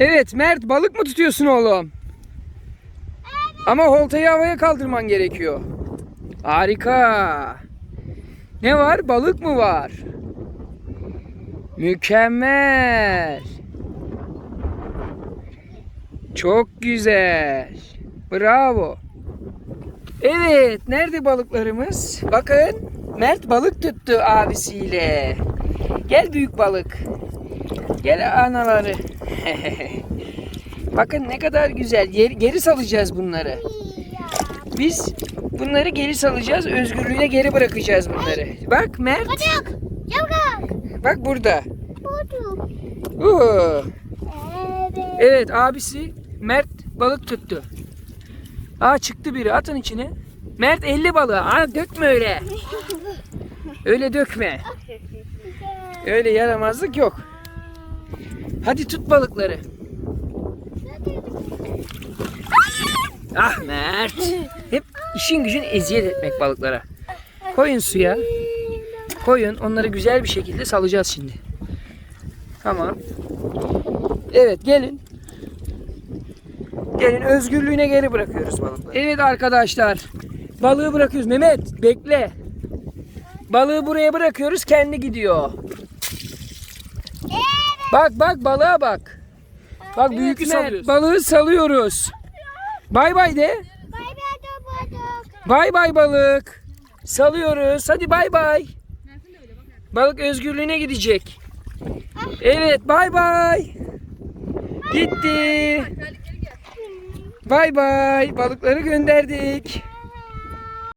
Evet Mert balık mı tutuyorsun oğlum? Ama oltayı havaya kaldırman gerekiyor. Harika. Ne var? Balık mı var? Mükemmel. Çok güzel. Bravo. Evet, nerede balıklarımız? Bakın, Mert balık tuttu abisiyle. Gel büyük balık. Gel anaları. Bakın ne kadar güzel. Geri, geri salacağız bunları. Biz bunları geri salacağız. Özgürlüğüne geri bırakacağız bunları. Bak Mert. Bak burada. Oo. Evet. Evet abisi Mert balık tuttu. Aa çıktı biri atın içine. Mert 50 balığı. Aa dökme öyle. Öyle dökme. Öyle yaramazlık yok. Hadi tut balıkları. Ah Mert. Hep işin gücün eziyet etmek balıklara. Koyun suya. Koyun. Onları güzel bir şekilde salacağız şimdi. Tamam. Evet gelin. Gelin özgürlüğüne geri bırakıyoruz balıkları. Evet arkadaşlar. Balığı bırakıyoruz. Mehmet bekle. Balığı buraya bırakıyoruz kendi gidiyor. Bak bak balığa bak. Bak büyük salıyoruz. balığı salıyoruz. Bay bay de. Bay bay balık. Bay bay balık. Salıyoruz. Hadi bay bay. Balık özgürlüğüne gidecek. Evet bay bay. Gitti. Bay bay. Balıkları gönderdik.